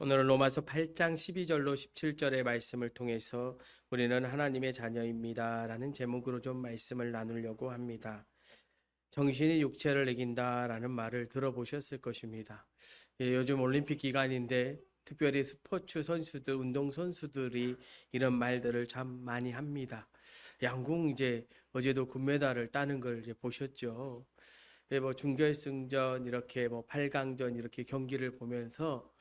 오늘은 로마서 8장 12절로 17절의 말씀을 통해서 우리는 하나님의 자녀입니다 라는 제목으로 좀 말씀을 나누려고 합니다. 정신이 육체를 이긴다 라는 말을 들어보셨을 것입니다. 예, 요즘 올림픽 기간인데 특별히 스포츠 선수들, 운동 선수들이 이런 말들을 참 많이 합니다. 양궁 이제 어제도 금메달을 따는 걸 이제 보셨죠. 예, 뭐 준결승전 이렇게 뭐 8강전 이렇게 경기를 보면서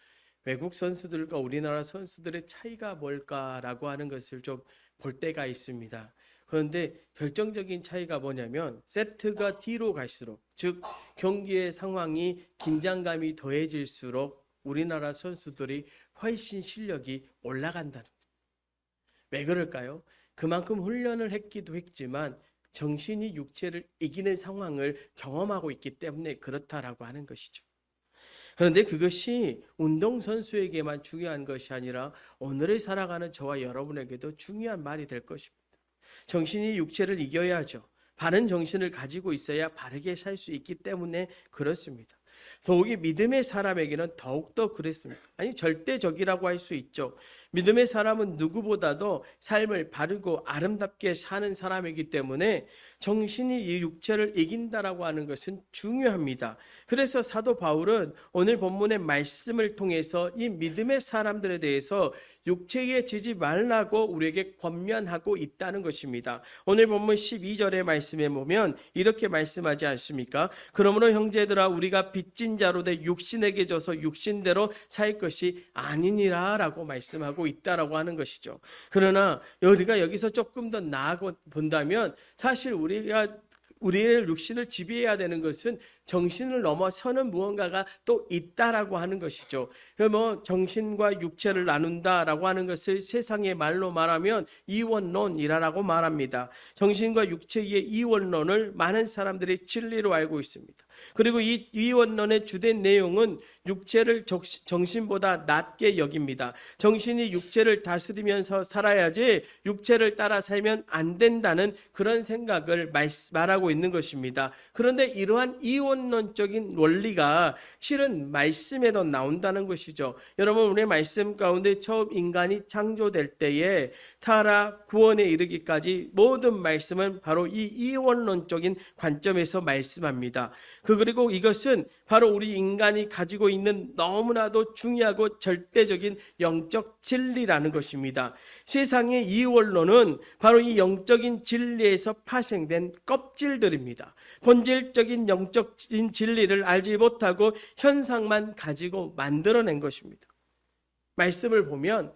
외국 선수들과 우리나라 선수들의 차이가 뭘까라고 하는 것을 좀 볼 때가 있습니다. 그런데 결정적인 차이가 뭐냐면 세트가 뒤로 갈수록 즉 경기의 상황이 긴장감이 더해질수록 우리나라 선수들이 훨씬 실력이 올라간다는 왜 그럴까요? 그만큼 훈련을 했기도 했지만 정신이 육체를 이기는 상황을 경험하고 있기 때문에 그렇다라고 하는 것이죠. 그런데 그것이 운동선수에게만 중요한 것이 아니라 오늘을 살아가는 저와 여러분에게도 중요한 말이 될 것입니다. 정신이 육체를 이겨야죠. 바른 정신을 가지고 있어야 바르게 살 수 있기 때문에 그렇습니다. 더욱이 믿음의 사람에게는 더욱더 그랬습니다. 아니, 절대적이라고 할 수 있죠. 믿음의 사람은 누구보다도 삶을 바르고 아름답게 사는 사람이기 때문에 정신이 이 육체를 이긴다라고 하는 것은 중요합니다. 그래서 사도 바울은 오늘 본문의 말씀을 통해서 이 믿음의 사람들에 대해서 육체에 지지 말라고 우리에게 권면하고 있다는 것입니다. 오늘 본문 12절의 말씀에 보면 이렇게 말씀하지 않습니까? 그러므로 형제들아 우리가 빚진 자로 돼 육신에게 져서 육신대로 살 것이 아니니라라고 말씀하고 있다라고 하는 것이죠. 그러나 우리가 여기서 조금 더 나아가 본다면 사실 우리가 우리의 육신을 지배해야 되는 것은 정신을 넘어서는 무언가가 또 있다라고 하는 것이죠. 뭐 정신과 육체를 나눈다라고 하는 것을 세상의 말로 말하면 이원론이라고 말합니다. 정신과 육체의 이원론을 많은 사람들이 진리로 알고 있습니다. 그리고 이 이원론의 주된 내용은 육체를 정신보다 낮게 여깁니다. 정신이 육체를 다스리면서 살아야지 육체를 따라 살면 안 된다는 그런 생각을 말하고 있는 것입니다. 그런데 이러한 이원 론적인 원리가 실은 말씀에도 나온다는 것이죠. 여러분 우리 말씀 가운데 처음 인간이 창조될 때에 타락 구원에 이르기까지 모든 말씀은 바로 이 이원론적인 관점에서 말씀합니다. 그 그리고 이것은 바로 우리 인간이 가지고 있는 너무나도 중요하고 절대적인 영적 진리라는 것입니다. 세상의 이원론은 바로 이 영적인 진리에서 파생된 껍질들입니다. 본질적인 영적 인 진리를 알지 못하고 현상만 가지고 만들어낸 것입니다. 말씀을 보면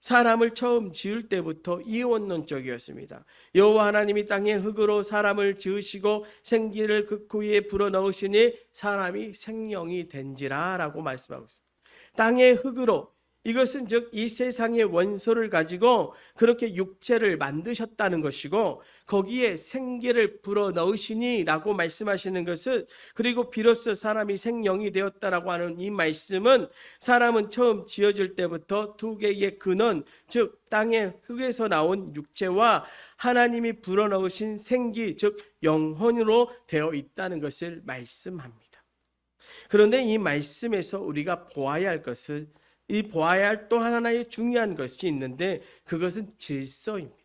사람을 처음 지을 때부터 이원론적이었습니다. 여호와 하나님이 땅의 흙으로 사람을 지으시고 생기를 그 위에 불어 넣으시니 사람이 생명이 된지라라고 말씀하고 있습니다. 땅의 흙으로 이것은 즉 이 세상의 원소를 가지고 그렇게 육체를 만드셨다는 것이고 거기에 생기를 불어 넣으시니라고 말씀하시는 것은 그리고 비로소 사람이 생명이 되었다라고 하는 이 말씀은 사람은 처음 지어질 때부터 두 개의 근원 즉 땅의 흙에서 나온 육체와 하나님이 불어 넣으신 생기 즉 영혼으로 되어 있다는 것을 말씀합니다. 그런데 이 말씀에서 우리가 보아야 할 것은 이 보아야 할 또 하나의 중요한 것이 있는데 그것은 질서입니다.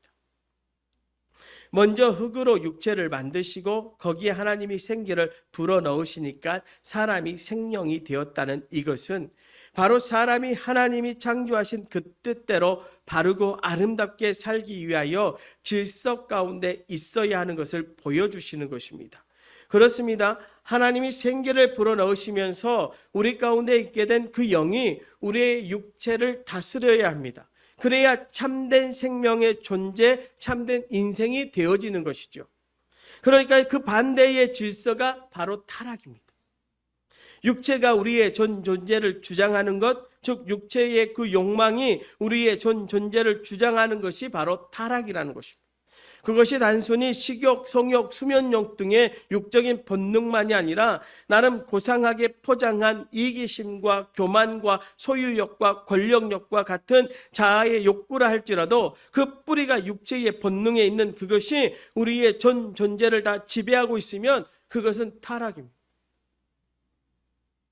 먼저 흙으로 육체를 만드시고 거기에 하나님이 생기를 불어 넣으시니까 사람이 생명이 되었다는 이것은 바로 사람이 하나님이 창조하신 그 뜻대로 바르고 아름답게 살기 위하여 질서 가운데 있어야 하는 것을 보여주시는 것입니다. 그렇습니다. 하나님이 생기를 불어넣으시면서 우리 가운데 있게 된 그 영이 우리의 육체를 다스려야 합니다. 그래야 참된 생명의 존재, 참된 인생이 되어지는 것이죠. 그러니까 그 반대의 질서가 바로 타락입니다. 육체가 우리의 전 존재를 주장하는 것, 즉 육체의 그 욕망이 우리의 전 존재를 주장하는 것이 바로 타락이라는 것입니다. 그것이 단순히 식욕, 성욕, 수면욕 등의 육적인 본능만이 아니라 나름 고상하게 포장한 이기심과 교만과 소유욕과 권력욕과 같은 자아의 욕구라 할지라도 그 뿌리가 육체의 본능에 있는 그것이 우리의 전 존재를 다 지배하고 있으면 그것은 타락입니다.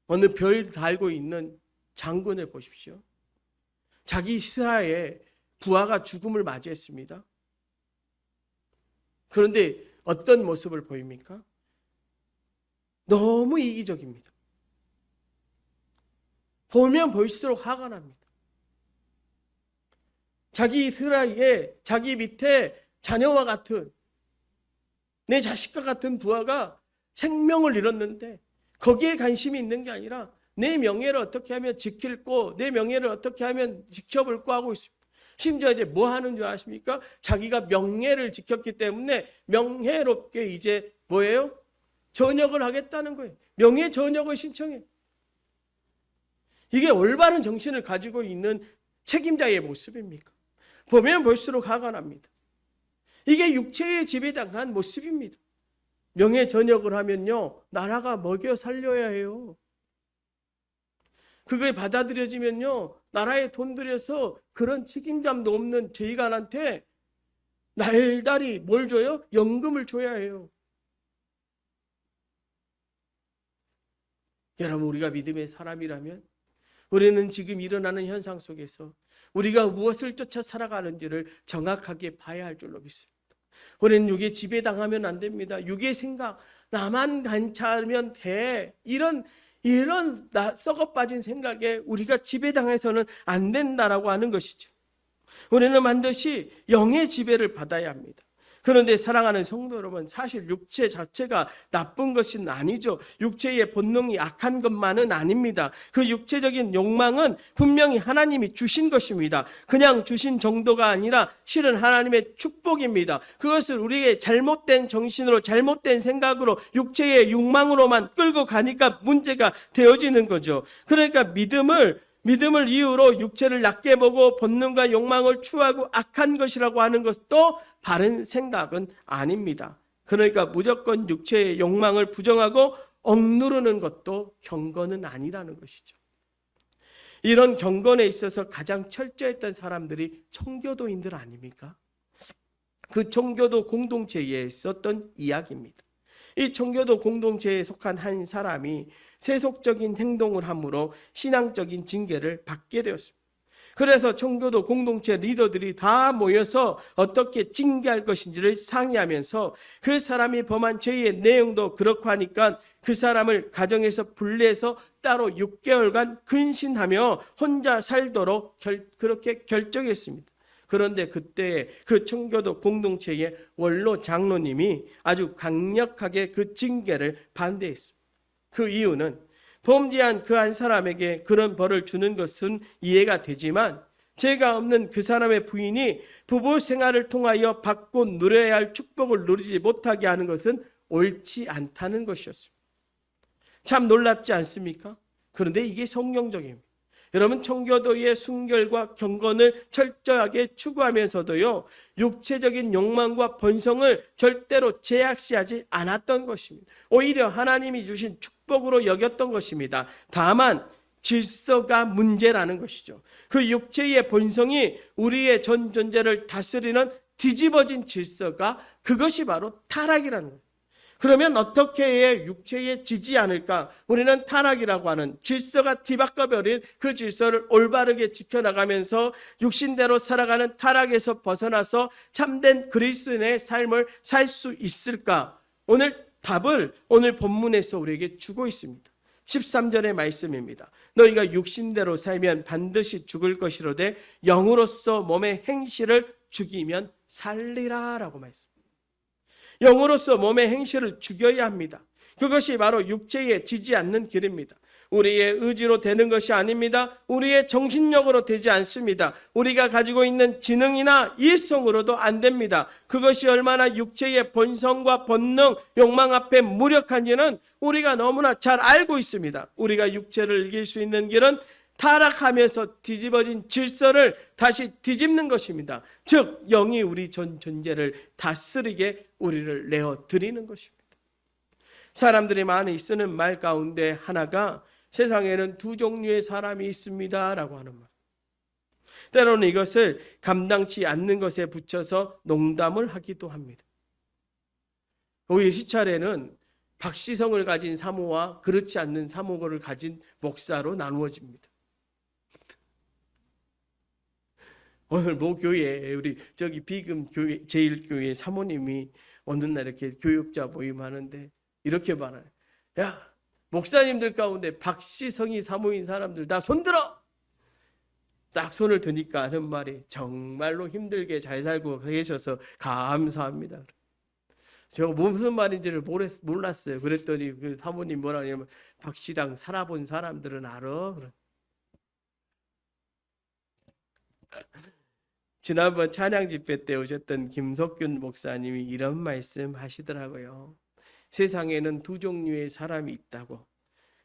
어느 별 달고 있는 장군을 보십시오. 자기 시사에 부하가 죽음을 맞이했습니다. 그런데 어떤 모습을 보입니까? 너무 이기적입니다. 보면 볼수록 화가 납니다. 자기 스라이에 자기 밑에 자녀와 같은 내 자식과 같은 부하가 생명을 잃었는데 거기에 관심이 있는 게 아니라 내 명예를 어떻게 하면 지킬고 내 명예를 어떻게 하면 지켜볼고 하고 있습니다. 심지어 이제 뭐 하는 줄 아십니까? 자기가 명예를 지켰기 때문에 명예롭게 이제 뭐예요? 전역을 하겠다는 거예요. 명예 전역을 신청해. 이게 올바른 정신을 가지고 있는 책임자의 모습입니까? 보면 볼수록 화가 납니다. 이게 육체의 지배당한 모습입니다. 명예 전역을 하면요, 나라가 먹여 살려야 해요. 그게 받아들여지면요, 나라에 돈 들여서 그런 책임감도 없는 저희간한테 날달이 뭘 줘요? 연금을 줘야 해요. 여러분, 우리가 믿음의 사람이라면 우리는 지금 일어나는 현상 속에서 우리가 무엇을 쫓아 살아가는지를 정확하게 봐야 할 줄로 믿습니다. 우리는 육에 지배당하면 안 됩니다. 육의 생각, 나만 괜찮으면 돼. 이런 이런 나, 썩어 빠진 생각에 우리가 지배당해서는 안 된다라고 하는 것이죠. 우리는 반드시 영의 지배를 받아야 합니다. 그런데 사랑하는 성도 여러분, 사실 육체 자체가 나쁜 것은 아니죠. 육체의 본능이 악한 것만은 아닙니다. 그 육체적인 욕망은 분명히 하나님이 주신 것입니다. 그냥 주신 정도가 아니라 실은 하나님의 축복입니다. 그것을 우리의 잘못된 정신으로 잘못된 생각으로 육체의 욕망으로만 끌고 가니까 문제가 되어지는 거죠. 그러니까 믿음을 믿음을 이유로 육체를 낮게 보고 본능과 욕망을 추하고 악한 것이라고 하는 것도 바른 생각은 아닙니다. 그러니까 무조건 육체의 욕망을 부정하고 억누르는 것도 경건은 아니라는 것이죠. 이런 경건에 있어서 가장 철저했던 사람들이 청교도인들 아닙니까? 그 청교도 공동체에 있었던 이야기입니다. 이 청교도 공동체에 속한 한 사람이 세속적인 행동을 함으로 신앙적인 징계를 받게 되었습니다. 그래서 청교도 공동체 리더들이 다 모여서 어떻게 징계할 것인지를 상의하면서 그 사람이 범한 죄의 내용도 그렇고 하니까 그 사람을 가정에서 분리해서 따로 6개월간 근신하며 혼자 살도록 결, 그렇게 결정했습니다. 그런데 그때 그 청교도 공동체의 원로 장로님이 아주 강력하게 그 징계를 반대했습니다. 그 이유는 범죄한 그 한 사람에게 그런 벌을 주는 것은 이해가 되지만 죄가 없는 그 사람의 부인이 부부 생활을 통하여 받고 누려야 할 축복을 누리지 못하게 하는 것은 옳지 않다는 것이었습니다. 참 놀랍지 않습니까? 그런데 이게 성경적입니다. 여러분 청교도의 순결과 경건을 철저하게 추구하면서도요 육체적인 욕망과 번성을 절대로 제약시하지 않았던 것입니다. 오히려 하나님이 주신 축 복으로 여겼던 것입니다. 다만 질서가 문제라는 것이죠. 그 육체의 본성이 우리의 전 존재를 다스리는 뒤집어진 질서가 그것이 바로 타락이라는 거예요. 그러면 어떻게 해 육체에 지지 않을까? 우리는 타락이라고 하는 질서가 뒤바꿔버린 그 질서를 올바르게 지켜나가면서 육신대로 살아가는 타락에서 벗어나서 참된 그리스도인의 삶을 살 수 있을까? 오늘 답을 오늘 본문에서 우리에게 주고 있습니다. 13절의 말씀입니다. 너희가 육신대로 살면 반드시 죽을 것이로되 영으로서 몸의 행실을 죽이면 살리라라고 말씀. 영으로서 몸의 행실을 죽여야 합니다. 그것이 바로 육체에 지지 않는 길입니다. 우리의 의지로 되는 것이 아닙니다. 우리의 정신력으로 되지 않습니다. 우리가 가지고 있는 지능이나 이성으로도 안 됩니다. 그것이 얼마나 육체의 본성과 본능, 욕망 앞에 무력한지는 우리가 너무나 잘 알고 있습니다. 우리가 육체를 이길 수 있는 길은 타락하면서 뒤집어진 질서를 다시 뒤집는 것입니다. 즉 영이 우리 전 존재를 다스리게 우리를 내어 드리는 것입니다. 사람들이 많이 쓰는 말 가운데 하나가 세상에는 두 종류의 사람이 있습니다. 라고 하는 말. 때로는 이것을 감당치 않는 것에 붙여서 농담을 하기도 합니다. 오히려 시찰에는 박시성을 가진 사모와 그렇지 않는 사모를 가진 목사로 나누어집니다. 오늘 모교회 우리 저기 비금 교회 제일교회 사모님이 어느 날 이렇게 교육자 모임 하는데 이렇게 말해요. 야 목사님들 가운데 박시성이 사모인 사람들 다 손들어. 딱 손을 드니까 하는 말이 정말로 힘들게 잘 살고 계셔서 감사합니다. 제가 무슨 말인지를 몰랐어요. 그랬더니 그 사모님 뭐라 하냐면 박씨랑 살아본 사람들은 알아. 지난번 찬양 집회 때 오셨던 김석균 목사님이 이런 말씀 하시더라고요. 세상에는 두 종류의 사람이 있다고.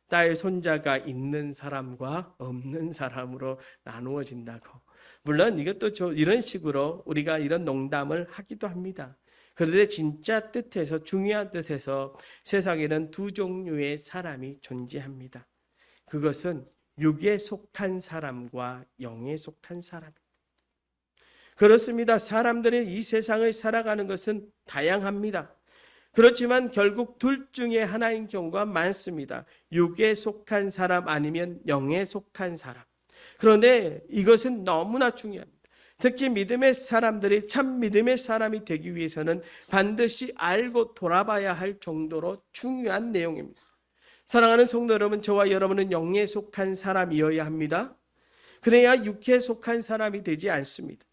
딸 손자가 있는 사람과 없는 사람으로 나누어진다고. 물론 이것도 저 이런 식으로 우리가 이런 농담을 하기도 합니다. 그런데 진짜 뜻에서 중요한 뜻에서 세상에는 두 종류의 사람이 존재합니다. 그것은 육에 속한 사람과 영에 속한 사람. 그렇습니다. 사람들이 이 세상을 살아가는 것은 다양합니다. 그렇지만 결국 둘 중에 하나인 경우가 많습니다. 육에 속한 사람 아니면 영에 속한 사람. 그런데 이것은 너무나 중요합니다. 특히 믿음의 사람들이 참 믿음의 사람이 되기 위해서는 반드시 알고 돌아봐야 할 정도로 중요한 내용입니다. 사랑하는 성도 여러분, 저와 여러분은 영에 속한 사람이어야 합니다. 그래야 육에 속한 사람이 되지 않습니다.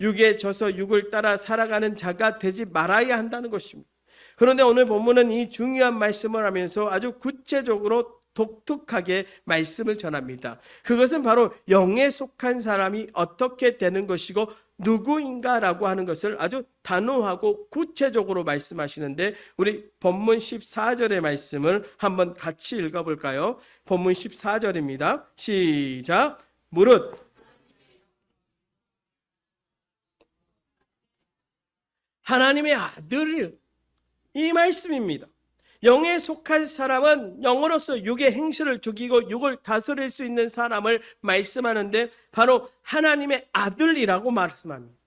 육에 져서 육을 따라 살아가는 자가 되지 말아야 한다는 것입니다. 그런데 오늘 본문은 이 중요한 말씀을 하면서 아주 구체적으로 독특하게 말씀을 전합니다. 그것은 바로 영에 속한 사람이 어떻게 되는 것이고 누구인가라고 하는 것을 아주 단호하고 구체적으로 말씀하시는데 우리 본문 14절의 말씀을 한번 같이 읽어 볼까요? 본문 14절입니다. 시작. 무릇 하나님의 아들 이 말씀입니다. 영에 속한 사람은 영으로서 육의 행실을 죽이고 육을 다스릴 수 있는 사람을 말씀하는데 바로 하나님의 아들이라고 말씀합니다.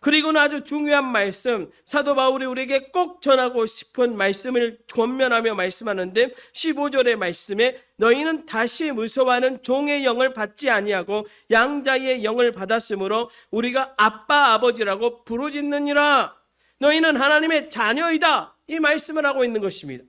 그리고는 아주 중요한 말씀, 사도 바울이 우리에게 꼭 전하고 싶은 말씀을 권면하며 말씀하는데 15절의 말씀에 너희는 다시 무서워하는 종의 영을 받지 아니하고 양자의 영을 받았으므로 우리가 아빠 아버지라고 부르짖느니라. 너희는 하나님의 자녀이다. 이 말씀을 하고 있는 것입니다.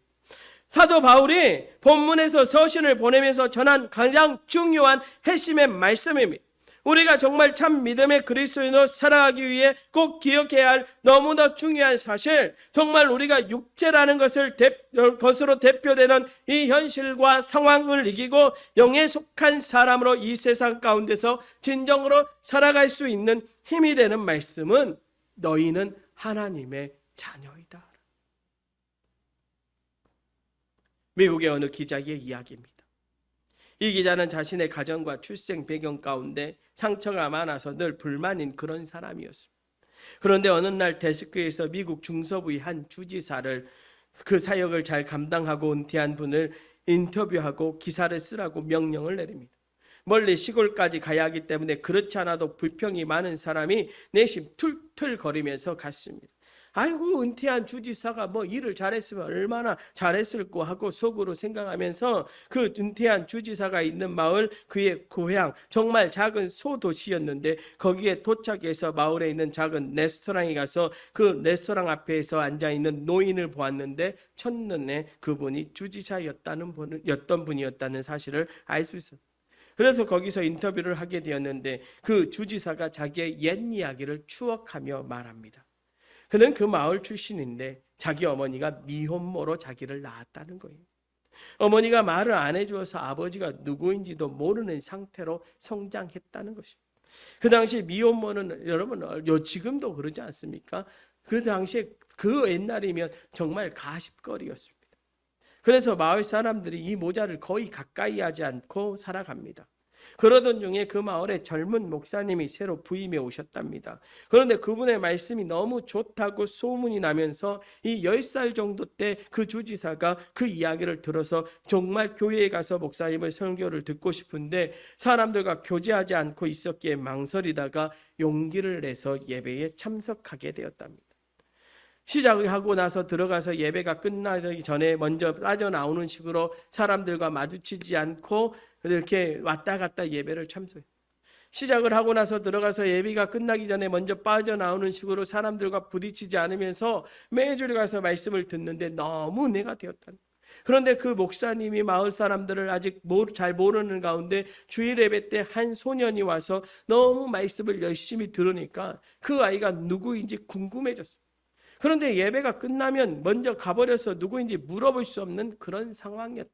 사도 바울이 본문에서 서신을 보내면서 전한 가장 중요한 핵심의 말씀입니다. 우리가 정말 참 믿음의 그리스도인으로 살아가기 위해 꼭 기억해야 할 너무나 중요한 사실, 정말 우리가 육체라는 것을 대, 것으로 대표되는 이 현실과 상황을 이기고 영에 속한 사람으로 이 세상 가운데서 진정으로 살아갈 수 있는 힘이 되는 말씀은 너희는 하나님의 자녀이다. 미국의 어느 기자의 이야기입니다. 이 기자는 자신의 가정과 출생 배경 가운데 상처가 많아서 늘 불만인 그런 사람이었습니다. 그런데 어느 날 데스크에서 미국 중서부의 한 주지사를 그 사역을 잘 감당하고 은퇴한 분을 인터뷰하고 기사를 쓰라고 명령을 내립니다. 멀리 시골까지 가야 하기 때문에 그렇지 않아도 불평이 많은 사람이 내심 툴툴거리면서 갔습니다. 아이고 은퇴한 주지사가 뭐 일을 잘했으면 얼마나 잘했을까 하고 속으로 생각하면서 그 은퇴한 주지사가 있는 마을 그의 고향 정말 작은 소도시였는데 거기에 도착해서 마을에 있는 작은 레스토랑에 가서 그 레스토랑 앞에서 앉아 있는 노인을 보았는데 첫눈에 그분이 주지사였다는 분 였던 분이었다는 사실을 알 수 있었어요. 그래서 거기서 인터뷰를 하게 되었는데 그 주지사가 자기의 옛 이야기를 추억하며 말합니다. 그는 그 마을 출신인데 자기 어머니가 미혼모로 자기를 낳았다는 거예요. 어머니가 말을 안 해주어서 아버지가 누구인지도 모르는 상태로 성장했다는 것이죠. 그 당시 미혼모는 여러분 요 지금도 그러지 않습니까? 그 당시에 그 옛날이면 정말 가십거리였습니다. 그래서 마을 사람들이 이 모자를 거의 가까이 하지 않고 살아갑니다. 그러던 중에 그 마을에 젊은 목사님이 새로 부임해 오셨답니다. 그런데 그분의 말씀이 너무 좋다고 소문이 나면서 이 10살 정도 때 그 주지사가 그 이야기를 들어서 정말 교회에 가서 목사님의 설교를 듣고 싶은데 사람들과 교제하지 않고 있었기에 망설이다가 용기를 내서 예배에 참석하게 되었답니다. 시작하고 나서 들어가서 예배가 끝나기 전에 먼저 빠져나오는 식으로 사람들과 마주치지 않고 이렇게 왔다 갔다 예배를 참석해. 시작을 하고 나서 들어가서 예비가 끝나기 전에 먼저 빠져나오는 식으로 사람들과 부딪히지 않으면서 매주 가서 말씀을 듣는데 너무 은혜가 되었다는 그런데 그 목사님이 마을 사람들을 아직 잘 모르는 가운데 주일 예배 때 한 소년이 와서 너무 말씀을 열심히 들으니까 그 아이가 누구인지 궁금해졌어요. 그런데 예배가 끝나면 먼저 가버려서 누구인지 물어볼 수 없는 그런 상황이었다.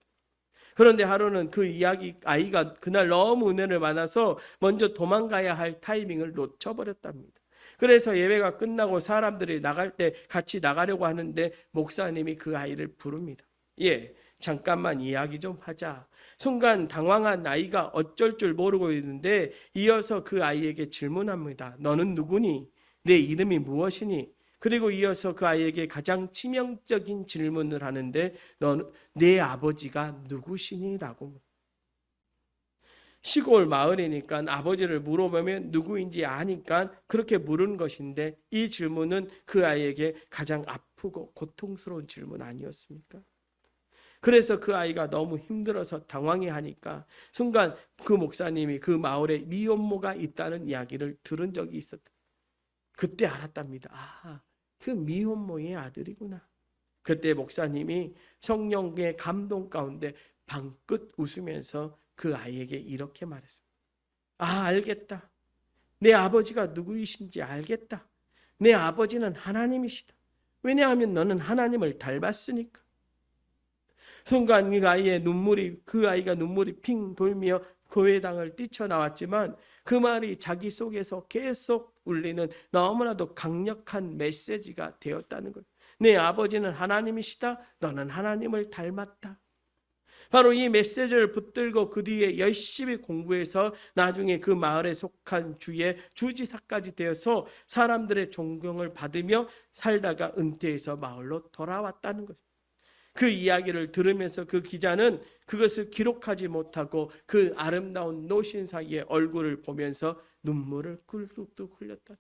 그런데 하루는 그 이야기 아이가 그날 너무 은혜를 많아서 먼저 도망가야 할 타이밍을 놓쳐버렸답니다. 그래서 예배가 끝나고 사람들이 나갈 때 같이 나가려고 하는데 목사님이 그 아이를 부릅니다. 예, 잠깐만 이야기 좀 하자. 순간 당황한 아이가 어쩔 줄 모르고 있는데 이어서 그 아이에게 질문합니다. 너는 누구니? 내 이름이 무엇이니? 그리고 이어서 그 아이에게 가장 치명적인 질문을 하는데 너는 내 아버지가 누구시니라고 시골 마을이니까 아버지를 물어보면 누구인지 아니까 그렇게 물은 것인데 이 질문은 그 아이에게 가장 아프고 고통스러운 질문 아니었습니까? 그래서 그 아이가 너무 힘들어서 당황해 하니까 순간 그 목사님이 그 마을에 미혼모가 있다는 이야기를 들은 적이 있었다. 그때 알았답니다. 아, 그 미혼모의 아들이구나. 그때 목사님이 성령의 감동 가운데 방긋 웃으면서 그 아이에게 이렇게 말했습니다. 아, 알겠다. 내 아버지가 누구이신지 알겠다. 내 아버지는 하나님이시다. 왜냐하면 너는 하나님을 닮았으니까. 순간 그 아이의 눈물이 그 아이가 눈물이 핑 돌며 교회당을 뛰쳐나왔지만 그 말이 자기 속에서 계속 울리는 너무나도 강력한 메시지가 되었다는 거예요. 내 아버지는 하나님이시다. 너는 하나님을 닮았다. 바로 이 메시지를 붙들고 그 뒤에 열심히 공부해서 나중에 그 마을에 속한 주의 주지사까지 되어서 사람들의 존경을 받으며 살다가 은퇴해서 마을로 돌아왔다는 거죠. 그 이야기를 들으면서 그 기자는 그것을 기록하지 못하고 그 아름다운 노신사의 얼굴을 보면서 눈물을 꿀뚝뚝 흘렸다.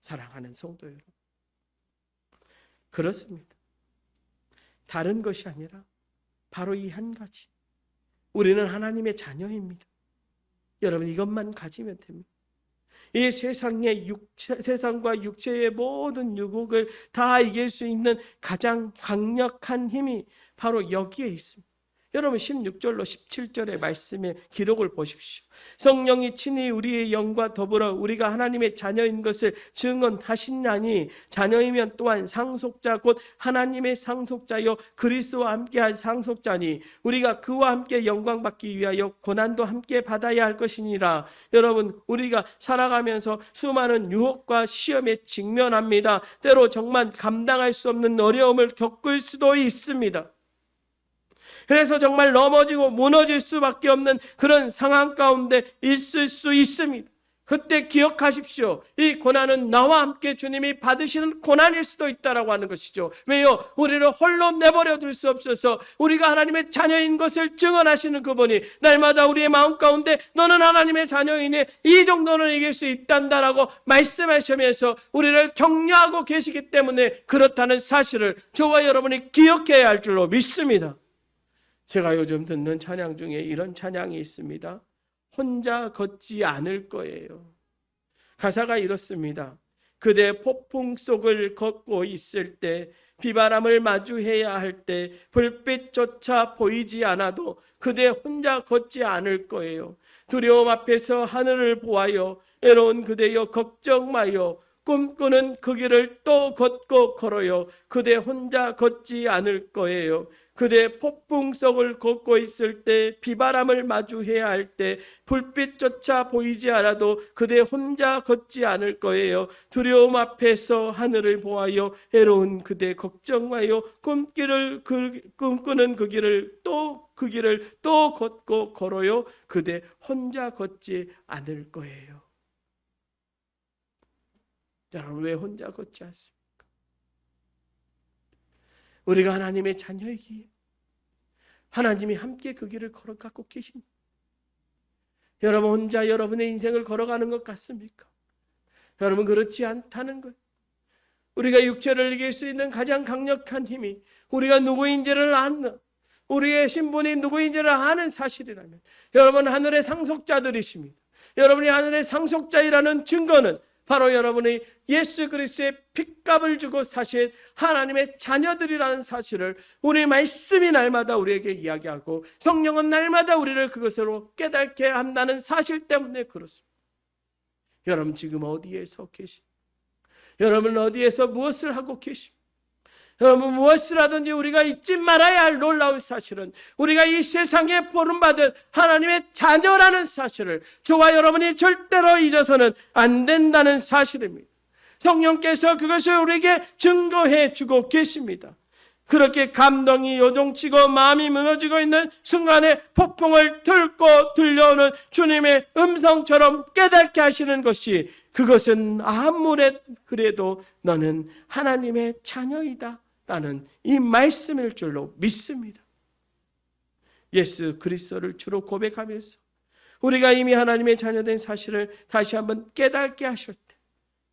사랑하는 성도 여러분. 그렇습니다. 다른 것이 아니라 바로 이 한 가지. 우리는 하나님의 자녀입니다. 여러분 이것만 가지면 됩니다. 이 세상의 육체, 세상과 육체의 모든 유혹을 다 이길 수 있는 가장 강력한 힘이 바로 여기에 있습니다. 여러분 16절로 17절의 말씀의 기록을 보십시오. 성령이 친히 우리의 영과 더불어 우리가 하나님의 자녀인 것을 증언하시나니 자녀이면 또한 상속자 곧 하나님의 상속자요 그리스도와 함께한 상속자니 우리가 그와 함께 영광 받기 위하여 고난도 함께 받아야 할 것이니라. 여러분 우리가 살아가면서 수많은 유혹과 시험에 직면합니다. 때로 정말 감당할 수 없는 어려움을 겪을 수도 있습니다. 그래서 정말 넘어지고 무너질 수밖에 없는 그런 상황 가운데 있을 수 있습니다. 그때 기억하십시오. 이 고난은 나와 함께 주님이 받으시는 고난일 수도 있다라고 하는 것이죠. 왜요? 우리를 홀로 내버려 둘 수 없어서 우리가 하나님의 자녀인 것을 증언하시는 그분이 날마다 우리의 마음 가운데 너는 하나님의 자녀이니 이 정도는 이길 수 있단다라고 말씀하시면서 우리를 격려하고 계시기 때문에 그렇다는 사실을 저와 여러분이 기억해야 할 줄로 믿습니다. 제가 요즘 듣는 찬양 중에 이런 찬양이 있습니다. 혼자 걷지 않을 거예요. 가사가 이렇습니다. 그대 폭풍 속을 걷고 있을 때 비바람을 마주해야 할 때 불빛조차 보이지 않아도 그대 혼자 걷지 않을 거예요. 두려움 앞에서 하늘을 보아요. 애로운 그대여 걱정 마요. 꿈꾸는 그 길을 또 걷고 걸어요. 그대 혼자 걷지 않을 거예요. 그대 폭풍 속을 걷고 있을 때 비바람을 마주해야 할 때 불빛조차 보이지 않아도 그대 혼자 걷지 않을 거예요. 두려움 앞에서 하늘을 보아요. 해로운 그대 걱정 마요. 꿈길을 그, 꿈꾸는 그 길을 또 그 길을 또 걷고 걸어요. 그대 혼자 걷지 않을 거예요. 여러분 왜 혼자 걷지 않습니까? 우리가 하나님의 자녀이기에 하나님이 함께 그 길을 걸어가고 계신 여러분 혼자 여러분의 인생을 걸어가는 것 같습니까? 여러분 그렇지 않다는 것. 우리가 육체를 이길 수 있는 가장 강력한 힘이 우리가 누구인지를 아는 우리의 신분이 누구인지를 아는 사실이라면 여러분 하늘의 상속자들이십니다. 여러분이 하늘의 상속자이라는 증거는 바로 여러분이 예수 그리스도의 핏값을 주고 사신 하나님의 자녀들이라는 사실을 우리 말씀이 날마다 우리에게 이야기하고 성령은 날마다 우리를 그것으로 깨닫게 한다는 사실 때문에 그렇습니다. 여러분 지금 어디에 서 계십니까? 여러분 어디에서 무엇을 하고 계십니까? 여러분 무엇을 하든지 우리가 잊지 말아야 할 놀라운 사실은 우리가 이 세상에 보름받은 하나님의 자녀라는 사실을 저와 여러분이 절대로 잊어서는 안 된다는 사실입니다. 성령께서 그것을 우리에게 증거해 주고 계십니다. 그렇게 감동이 요동치고 마음이 무너지고 있는 순간에 폭풍을 들고 들려오는 주님의 음성처럼 깨닫게 하시는 것이 그것은 아무래 그래도 너는 하나님의 자녀이다. 라는 이 말씀일 줄로 믿습니다. 예수 그리스도를 주로 고백하면서 우리가 이미 하나님의 자녀된 사실을 다시 한번 깨닫게 하실 때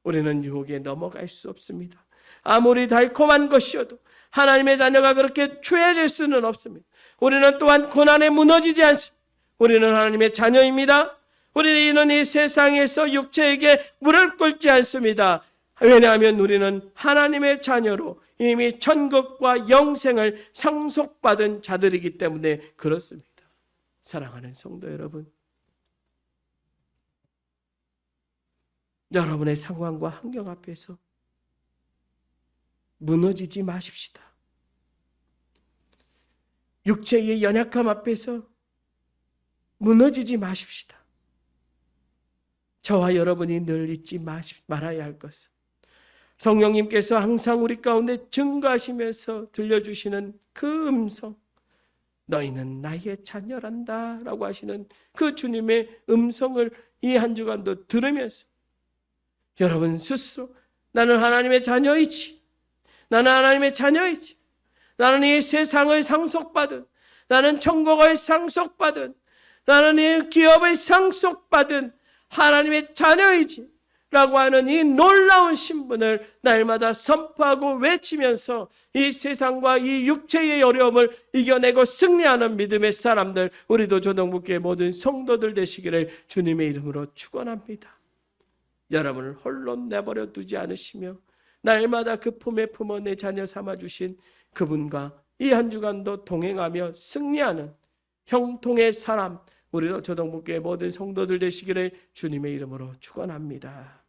우리는 유혹에 넘어갈 수 없습니다. 아무리 달콤한 것이어도 하나님의 자녀가 그렇게 죄질 수는 없습니다. 우리는 또한 고난에 무너지지 않습니다. 우리는 하나님의 자녀입니다. 우리는 이 세상에서 육체에게 물을 끓지 않습니다. 왜냐하면 우리는 하나님의 자녀로 이미 천국과 영생을 상속받은 자들이기 때문에 그렇습니다. 사랑하는 성도 여러분, 여러분의 상황과 환경 앞에서 무너지지 마십시다. 육체의 연약함 앞에서 무너지지 마십시다. 저와 여러분이 늘 잊지 말아야 할 것은 성령님께서 항상 우리 가운데 증거하시면서 들려주시는 그 음성, 너희는 나의 자녀란다 라고 하시는 그 주님의 음성을 이 한 주간도 들으면서 여러분 스스로 나는 하나님의 자녀이지. 나는 하나님의 자녀이지. 나는 이 세상을 상속받은, 나는 천국을 상속받은, 나는 이 기업을 상속받은 하나님의 자녀이지. 라고 하는 이 놀라운 신분을 날마다 선포하고 외치면서 이 세상과 이 육체의 어려움을 이겨내고 승리하는 믿음의 사람들, 우리도 조동북교의 모든 성도들 되시기를 주님의 이름으로 축원합니다. 여러분을 홀로 내버려 두지 않으시며 날마다 그 품에 품어 내 자녀 삼아 주신 그분과 이 한 주간도 동행하며 승리하는 형통의 사람 우리도 조동북교의 모든 성도들 되시기를 주님의 이름으로 축원합니다.